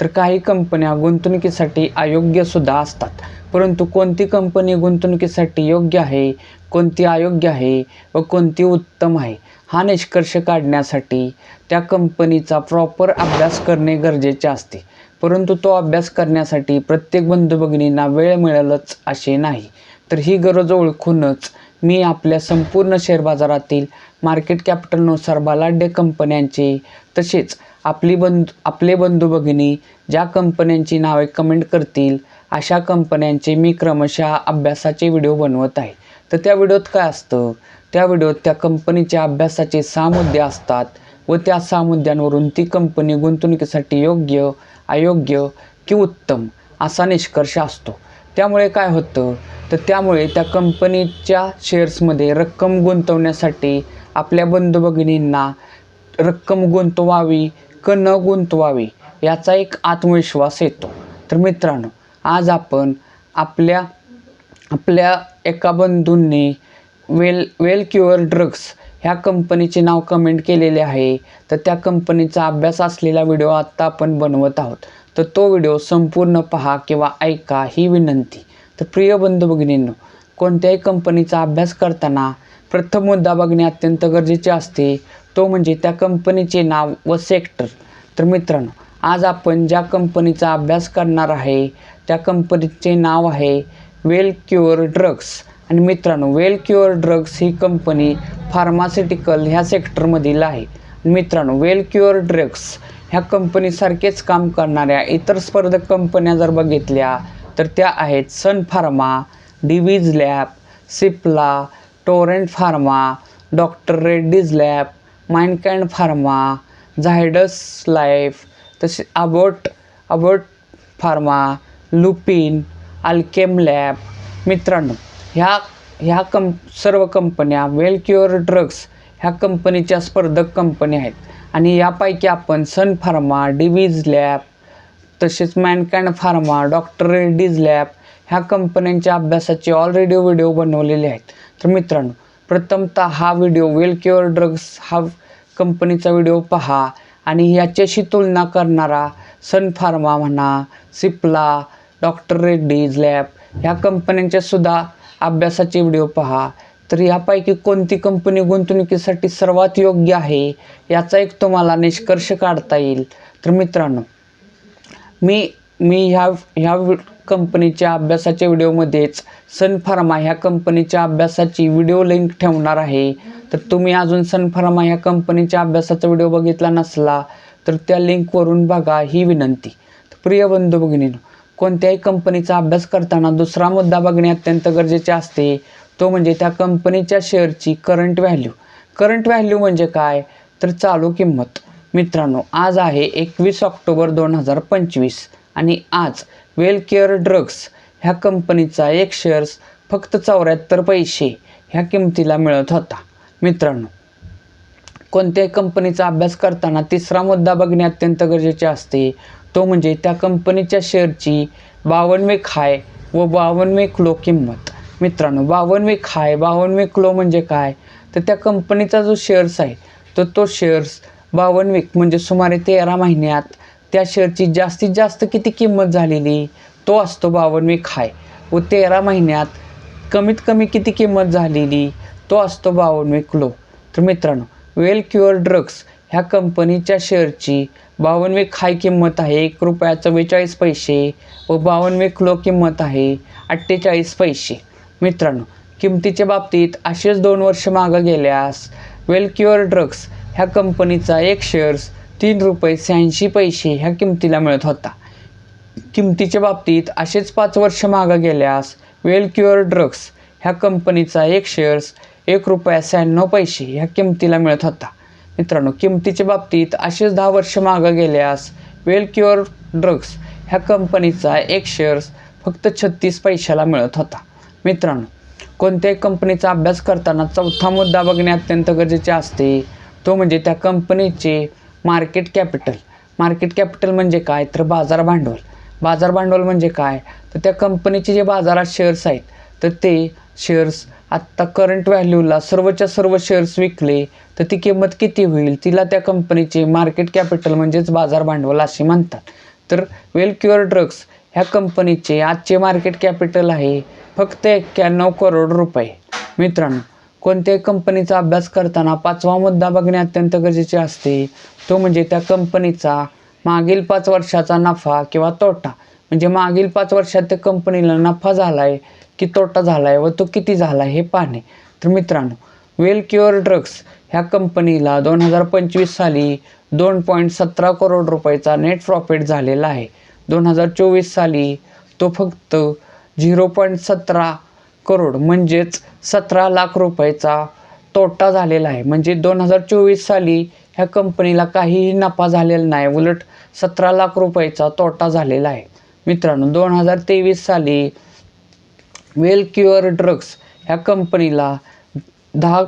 तर काही कंपन्या गुंतवणुकीसाठी अयोग्यसुद्धा असतात. परंतु कोणती कंपनी गुंतवणुकीसाठी योग्य आहे कोणती अयोग्य आहे व कोणती उत्तम आहे हा निष्कर्ष काढण्यासाठी त्या कंपनीचा प्रॉपर अभ्यास करणे गरजेचे असते. परंतु तो अभ्यास करण्यासाठी प्रत्येक बंधू भगिनींना वेळ मिळेलच असे नाही. तर ही गरज ओळखूनच मी आपल्या संपूर्ण शेअर बाजारातील मार्केट कॅपिटलनुसार बलाढ्य कंपन्यांचे तसेच आपली बंधू आपले बंधू भगिनी ज्या कंपन्यांची नावे कमेंट करतील अशा कंपन्यांचे मी क्रमशः अभ्यासाचे व्हिडिओ बनवत आहे. तर त्या व्हिडिओत काय असतं? त्या व्हिडिओत त्या कंपनीच्या अभ्यासाचे सहा मुद्दे असतात व त्या सहा मुद्द्यांवरून ती कंपनी गुंतवणुकीसाठी योग्य अयोग्य की उत्तम असा निष्कर्ष असतो. त्यामुळे काय होतं? तर त्यामुळे त्या कंपनीच्या शेअर्समध्ये रक्कम गुंतवण्यासाठी आपल्या बंधू भगिनींना रक्कम गुंतवावी क न गुंतवावी याचा एक आत्मविश्वास येतो. तर मित्रांनो आज आपण आपल्या आपल्या एका बंधूंनी वेल वेल क्युअर ड्रग्स ह्या कंपनीचे नाव कमेंट केलेले आहे. तर त्या कंपनीचा अभ्यास असलेला व्हिडिओ आत्ता आपण बनवत आहोत. तर तो व्हिडिओ संपूर्ण पहा किंवा ऐका ही विनंती. तर प्रिय बंधू भगिनींनो कोणत्याही कंपनीचा अभ्यास करताना प्रथम मुद्दा बघणे अत्यंत गरजेचे असते. तो म्हणजे त्या कंपनीचे नाव व सेक्टर तर मित्रांनो आज आपण ज्या कंपनीचा अभ्यास करणार आहे त्या कंपनीचे नाव आहे वेल क्युअर ड्रग्स. आणि मित्रांनो वेल क्युअर ड्रग्स ही कंपनी फार्मास्युटिकल ह्या सेक्टरमधील आहे. मित्रांनो वेल क्युअर ड्रग्स ह्या कंपनीसारखेच काम करणाऱ्या इतर स्पर्धक कंपन्या जर बघितल्या तर त्या आहेत Sun pharma Divi's lab Cipla Torrent pharma doctor Reddy's lab Mankind pharma Zydus life तसे Abbott Abbott pharma Lupin Alkem lab मित्रांनो ह्या ह्या कंप सर्व कंपन्या वेलक्युअर ड्रग्स ह्या कंपनीच्या स्पर्धक कंपन्या आहेत. आणि यापैकी आपण सन फार्मा डिवीज लॅब तसेच Mankind pharma doctor Reddy's lab ह्या कंपन्यांच्या अभ्यासाचे ऑलरेडी व्हिडिओ बनवलेले आहेत. तर मित्रांनो प्रथमतः हा व्हिडिओ वेल क्युअर ड्रग्स हा कंपनीचा व्हिडिओ पहा आणि याच्याशी तुलना करणारा सन फार्मा म्हणा सिप्ला डॉक्टर रेड्डीज लॅब ह्या कंपन्यांच्या सुद्धा अभ्यासाचे व्हिडिओ पहा. तर यापैकी कोणती कंपनी गुंतवणुकीसाठी सर्वात योग्य आहे याचा एक तुम्हाला निष्कर्ष काढता येईल. तर मित्रांनो मी मी ह्या ह्या कंपनीच्या अभ्यासाच्या व्हिडिओमध्येच सन फार्मा ह्या कंपनीच्या अभ्यासाची व्हिडिओ लिंक ठेवणार आहे. तर तुम्ही अजून सन फार्मा ह्या कंपनीच्या अभ्यासाचा व्हिडिओ बघितला नसला तर त्या लिंकवरून बघा ही विनंती. प्रिय बंधू भगिनीनो कोणत्याही कंपनीचा अभ्यास करताना दुसरा मुद्दा बघणे अत्यंत गरजेचे असते. तो म्हणजे त्या कंपनीच्या शेअरची करंट व्हॅल्यू करंट व्हॅल्यू म्हणजे काय? तर चालू किंमत. मित्रांनो आज आहे एकवीस ऑक्टोबर दोन हजार पंचवीस आणि आज वेल केअर ड्रग्स ह्या कंपनीचा एक शेअर्स फक्त चौऱ्याहत्तर पैसे ह्या किमतीला मिळत होता. मित्रांनो कोणत्याही कंपनीचा अभ्यास करताना तिसरा मुद्दा बघणे अत्यंत गरजेचे असते. तो म्हणजे त्या कंपनीच्या शेअरची बावनवे खाय व बावनवे क्लो किंमत. मित्रांनो बावनवे खाय बावनवे क्लो म्हणजे काय? तर त्या कंपनीचा जो शेअर्स आहे तर तो शेअर्स बावनवे म्हणजे सुमारे तेरा महिन्यात त्या शेअरची जास्तीत जास्त किती किंमत झालेली? तो असतो बावनवे खाय व तेरा महिन्यात कमीत कमी किती किंमत झालेली? तो असतो बावनवे क्लो तर मित्रांनो वेल क्युअर ड्रग्स ह्या कंपनीच्या शेअरची बावनवे खाय किंमत आहे एक रुपया चव्वेचाळीस पैसे व बावनवे क्लो किंमत आहे अठ्ठेचाळीस पैसे. मित्रांनो किमतीच्या बाबतीत असेच दोन वर्ष मागं गेल्यास वेल क्युअर ड्रग्स ह्या कंपनीचा एक शेअर्स तीन रुपये शहाऐंशी पैसे ह्या किमतीला मिळत होता. किमतीच्या बाबतीत असेच पाच वर्ष मागं गेल्यास वेलक्युअर ड्रग्स ह्या कंपनीचा एक शेअर्स एक रुपया शहाण्णव पैसे ह्या किमतीला मिळत होता. मित्रांनो किमतीच्या बाबतीत असेच दहा वर्ष मागं गेल्यास वेल क्युअर ड्रग्स ह्या कंपनीचा एक शेअर्स फक्त छत्तीस पैशाला मिळत होता. मित्रांनो कोणत्याही कंपनीचा अभ्यास करताना चौथा मुद्दा बघणे अत्यंत गरजेचे असते. तो म्हणजे त्या कंपनीचे मार्केट कॅपिटल मार्केट कॅपिटल म्हणजे काय? तर बाजार भांडवल. बाजार भांडवल म्हणजे काय? तर त्या कंपनीचे जे बाजारात शेअर्स आहेत तर ते शेअर्स आत्ता करंट व्हॅल्यूला सर्वच्या सर्व शेअर्स विकले तर ती किंमत किती होईल? तिला त्या कंपनीचे मार्केट कॅपिटल म्हणजेच बाजार भांडवल असे म्हणतात. तर वेल क्युअर ड्रग्स ह्या कंपनीचे आजचे मार्केट कॅपिटल आहे फक्त एक्क्याण्णव करोड रुपये. मित्रांनो कोणत्याही कंपनीचा अभ्यास करताना पाचवा मुद्दा बघणे अत्यंत गरजेचे असते. तो म्हणजे त्या कंपनीचा मागील पाच वर्षाचा नफा किंवा तोटा. म्हणजे मागील पाच वर्षात त्या कंपनीला नफा झाला आहे की तोटा झाला आहे व तो किती झाला आहे हे पाहणे. तर मित्रांनो वेल क्युअर ड्रग्स ह्या कंपनीला दोन हजार पंचवीस साली दोन पॉईंट सतरा करोड रुपयाचा नेट प्रॉफिट झालेला आहे. दोन हजार चोवीस साली तो फक्त झिरो पॉईंट सतरा करोड म्हणजेच सतरा लाख रुपयाचा तोटा झालेला आहे. म्हणजे दोन हजार चोवीस साली ह्या कंपनीला काहीही नफा झालेला नाही उलट सतरा लाख रुपयाचा तोटा झालेला आहे. मित्रांनो दोन हजार तेवीस साली वेल क्युअर ड्रग्स ह्या कंपनीला दहा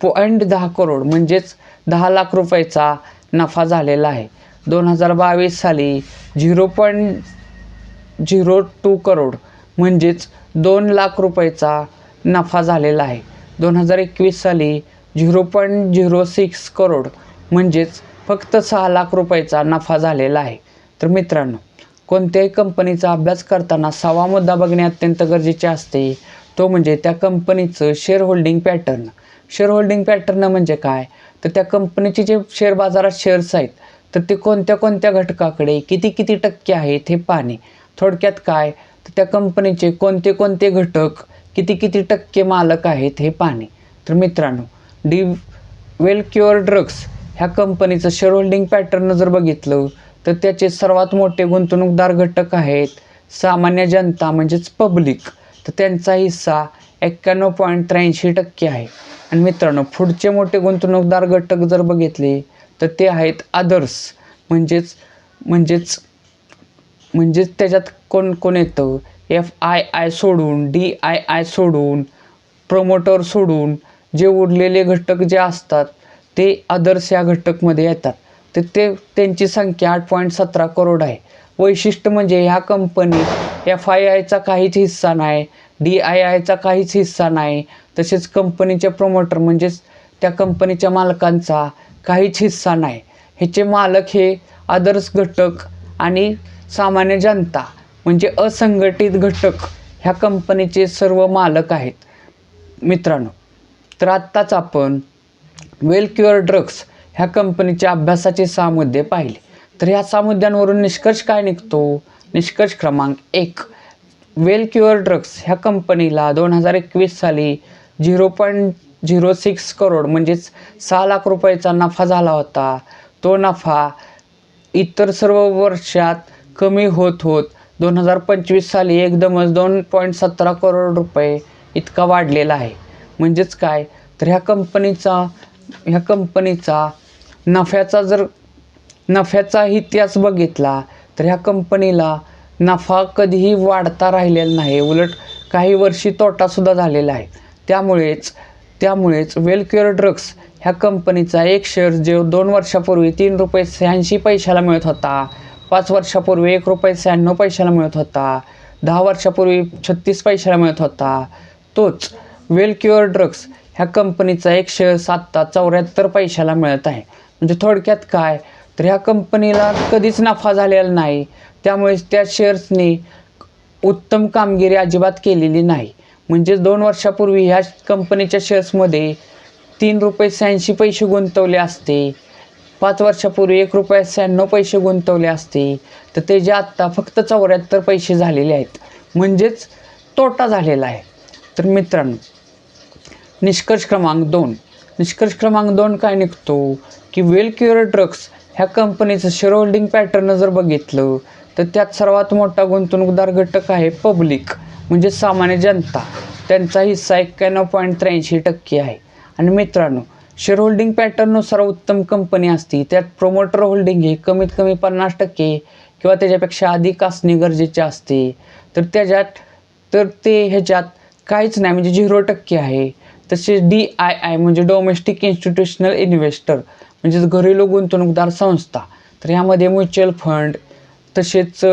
पॉईंट दहा करोड म्हणजेच दहा लाख रुपयाचा नफा झालेला आहे. दोन हजार बावीस साली zero point zero two crore म्हणजेच दोन लाख रुपयाचा नफा झालेला आहे. दोन हजार एकवीस साली zero point zero six crore म्हणजेच फक्त सहा लाख रुपयाचा नफा झालेला आहे. तर मित्रांनो कोणत्याही कंपनीचा अभ्यास करताना सहावा मुद्दा बघणे अत्यंत गरजेचे असते. तो म्हणजे त्या कंपनीचं share holding pattern share holding pattern म्हणजे काय? तर त्या कंपनीचे जे शेअर बाजारात शेअर्स आहेत तर ते कोणत्या कोणत्या घटकाकडे किती किती टक्के आहेत हे पाहणे. थोडक्यात काय? तर त्या कंपनीचे कोणते कोणते घटक किती किती टक्के मालक आहेत हे पाहणे. तर मित्रांनो डी वेल क्युअर ड्रग्स ह्या कंपनीचं शेअर होल्डिंग पॅटर्न जर बघितलं तर त्याचे सर्वात मोठे गुंतवणूकदार घटक आहेत सामान्य जनता म्हणजेच पब्लिक तर त्यांचा हिस्सा एक्क्याण्णव पॉईंट त्र्याऐंशी टक्के आहे. आणि मित्रांनो पुढचे मोठे गुंतवणूकदार घटक जर बघितले तर ते आहेत आदर्स म्हणजेच म्हणजेच म्हणजेच त्याच्यात कोण कोण येतं? एफ आय आय सोडून डी आय आय सोडून प्रमोटर सोडून जे उरलेले घटक जे असतात ते अदर्स या घटकमध्ये येतात. तर ते त्यांची संख्या आठ पॉईंट सतरा करोड आहे. वैशिष्ट्य म्हणजे ह्या कंपनीत एफ आय आयचा काहीच हिस्सा नाही डी आय आयचा काहीच हिस्सा नाही. तसेच कंपनीचे प्रमोटर म्हणजेच त्या कंपनीच्या मालकांचा काहीच हिस्सा नाही. ह्याचे मालक हे आदर्श घटक आणि सामान्य जनता म्हणजे असंघटित घटक ह्या कंपनीचे सर्व मालक आहेत. मित्रांनो तर आत्ताच आपण वेलक्युअर ड्रग्स ह्या कंपनीच्या अभ्यासाचे सहा मुद्दे पाहिले. तर ह्या सहा मुद्द्यांवरून निष्कर्ष काय निघतो? निष्कर्ष क्रमांक एक. वेलक्युअर ड्रग्स ह्या कंपनीला दोन हजार एकवीस साली zero point zero six crore म्हणजेच सहा लाख रुपयाचा नफा झाला होता. तो नफा इतर सर्व वर्षात कमी होत होत दोन हजार पंचवीस साली एकदमच दोन पॉईंट सतरा करोड रुपये इतका वाढलेला आहे. म्हणजेच काय? तर ह्या कंपनीचा ह्या कंपनीचा नफ्याचा जर नफ्याचा इतिहास बघितला तर ह्या कंपनीला नफा कधीही वाढता राहिलेला नाही. उलट काही वर्षी तोटासुद्धा झालेला आहे. त्यामुळेच त्यामुळेच वेलक्युअर ड्रग्स ह्या कंपनीचा एक शेअर जो दोन वर्षापूर्वी तीन रुपये शहाऐंशी पैशाला मिळत होता पाच वर्षापूर्वी एक रुपये शहाण्णव पैशाला मिळत होता दहा वर्षापूर्वी छत्तीस पैशाला मिळत होता. तोच वेलक्युअर ड्रग्स ह्या कंपनीचा एक शेअर आत्ता चौऱ्याहत्तर पैशाला मिळत आहे. म्हणजे थोडक्यात काय? तर ह्या कंपनीला कधीच नफा झालेला नाही. त्यामुळे त्या शेअर्सनी उत्तम कामगिरी अजिबात केलेली नाही. म्हणजेच दोन वर्षापूर्वी ह्या कंपनीच्या शेअर्समध्ये तीन रुपये शहाऐंशी पैसे गुंतवले असते. पाच वर्षापूर्वी एक रुपया शहाण्णव पैसे गुंतवले असते. तर ते जे आत्ता फक्त चौऱ्याहत्तर पैसे झालेले आहेत म्हणजेच तोटा झालेला आहे. तर मित्रांनो निष्कर्ष क्रमांक दोन. निष्कर्ष क्रमांक दोन काय निघतो? की वेल क्युअर ड्रग्स ह्या कंपनीचं शेअर होल्डिंग पॅटर्न जर बघितलं तर त्यात सर्वात मोठा गुंतवणूकदार घटक आहे पब्लिक. म्हणजे सामान्य जनता. त्यांचा हिस्सा एक्क्याण्णव पॉईंट त्र्याऐंशी टक्के आहे. आणि मित्रांनो शेअर होल्डिंग पॅटर्ननुसार उत्तम कंपनी असती त्यात प्रोमोटर होल्डिंग हे कमीत कमी पन्नास टक्के किंवा त्याच्यापेक्षा अधिक असणे गरजेचे असते. तर त्याच्यात तर ते ह्याच्यात काहीच नाही म्हणजे झिरो टक्के आहे. तसेच डी आय आय म्हणजे डोमेस्टिक इन्स्टिट्यूशनल इन्व्हेस्टर म्हणजेच घरेलू गुंतवणूकदार संस्था. तर ह्यामध्ये म्युच्युअल फंड तसेच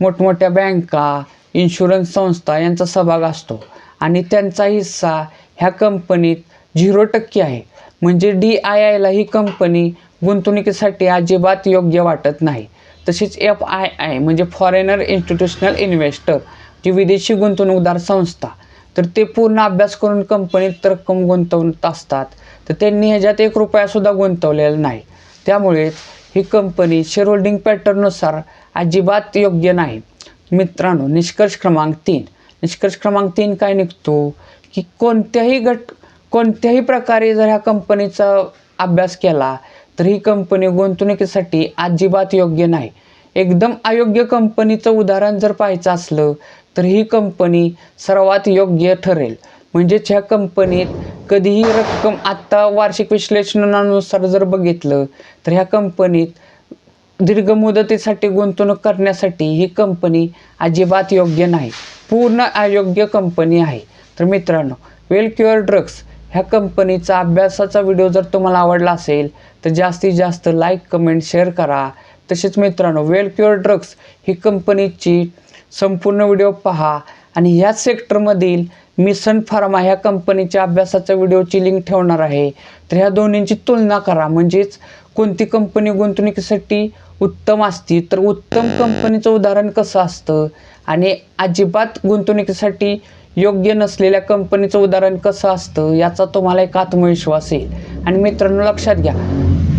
मोठमोठ्या बँका इन्शुरन्स संस्था यांचा सहभाग असतो. आणि त्यांचा हिस्सा ह्या कंपनीत झिरो टक्के आहे. म्हणजे डी आय आयला ही कंपनी गुंतवणुकीसाठी अजिबात योग्य वाटत नाही. तसेच एफ आय आय म्हणजे फॉरेनर इन्स्टिट्यूशनल इन्व्हेस्टर जी विदेशी गुंतवणूकदार संस्था तर ते पूर्ण अभ्यास करून कंपनीत रक्कम गुंतवत असतात. तर त्यांनी ह्याच्यात एक रुपयासुद्धा गुंतवलेला नाही. त्यामुळे ही कंपनी शेअर होल्डिंग पॅटर्ननुसार अजिबात योग्य नाही. मित्रांनो निष्कर्ष क्रमांक तीन. निष्कर्ष क्रमांक तीन काय निघतो? की कोणत्याही गट कोणत्याही प्रकारे जर ह्या कंपनीचा अभ्यास केला तर ही कंपनी गुंतवणुकीसाठी अजिबात योग्य नाही. एकदम अयोग्य कंपनीचं उदाहरण जर पाहायचं असलं तर ही कंपनी सर्वात योग्य ठरेल. म्हणजेच ह्या कंपनीत कधीही रक्कम आत्ता वार्षिक विश्लेषणानुसार जर बघितलं तर ह्या कंपनीत दीर्घ मुदतीसाठी गुंतवणूक करण्यासाठी ही कंपनी अजिबात योग्य नाही. पूर्ण अयोग्य कंपनी आहे. तर मित्रांनो वेल क्युअर ड्रग्स ह्या कंपनीचा अभ्यासाचा व्हिडिओ जर तुम्हाला आवडला असेल तर जास्तीत जास्त लाईक कमेंट शेअर करा. तसेच मित्रांनो वेल क्युअर ड्रग्स ही कंपनीची संपूर्ण व्हिडिओ पहा आणि ह्याच सेक्टरमधील मिसन फार्मा ह्या कंपनीच्या अभ्यासाच्या व्हिडिओची लिंक ठेवणार आहे. तर ह्या दोन्हींची तुलना करा. म्हणजेच कोणती कंपनी गुंतवणुकीसाठी उत्तम असती तर उत्तम कंपनीचं उदाहरण कसं असतं? आणि अजिबात गुंतवणुकीसाठी योग्य नसलेल्या कंपनीचं उदाहरण कसं असतं? याचा तुम्हाला एक आत्मविश्वास येईल. आणि मित्रांनो लक्षात घ्या.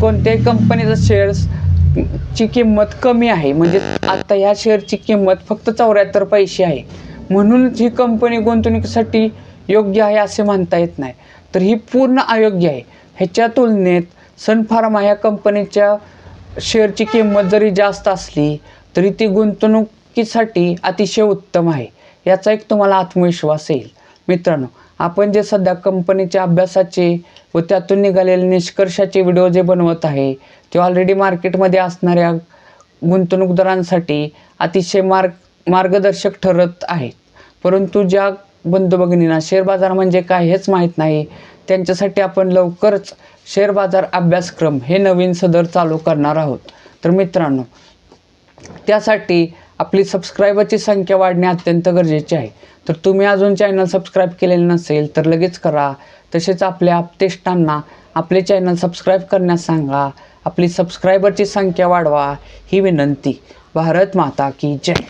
कोणत्याही कंपनीचं शेअर्स ची किंमत कमी आहे. म्हणजे आता ह्या शेअरची किंमत फक्त चौऱ्याहत्तर पैसे आहे. म्हणून ही कंपनी गुंतवणुकीसाठी योग्य आहे असे म्हणता येत नाही. तर ही पूर्ण अयोग्य आहे. ह्याच्या तुलनेत सन फार्मा ह्या कंपनीच्या शेअरची किंमत जरी जास्त असली तरी ती गुंतवणुकीसाठी अतिशय उत्तम आहे. याचा एक तुम्हाला आत्मविश्वास येईल. मित्रांनो आपण जे सध्या कंपनीच्या अभ्यासाचे व त्यातून निघालेले निष्कर्षाचे व्हिडिओ जे बनवत आहे ते ऑलरेडी मार्केटमध्ये असणाऱ्या गुंतवणूकदारांसाठी अतिशय मार्ग मार्गदर्शक ठरत आहेत. परंतु ज्या बंधू भगिनींना शेअर बाजार म्हणजे काय हेच माहीत नाही त्यांच्यासाठी आपण लवकरच शेअर बाजार अभ्यासक्रम हे नवीन सदर चालू करणार आहोत. तर मित्रांनो त्यासाठी आपली सबस्क्रायबरची संख्या वाढणे अत्यंत गरजेचे आहे. तर तुम्ही अजून चॅनल सबस्क्राईब केलेले नसेल तर लगेच करा. तसेच आपल्या आपतेष्टांना आपले चॅनल सबस्क्राईब करण्यास सांगा. आपली सबस्क्रायबरची संख्या वाढवा ही विनंती. भारत माता की जय.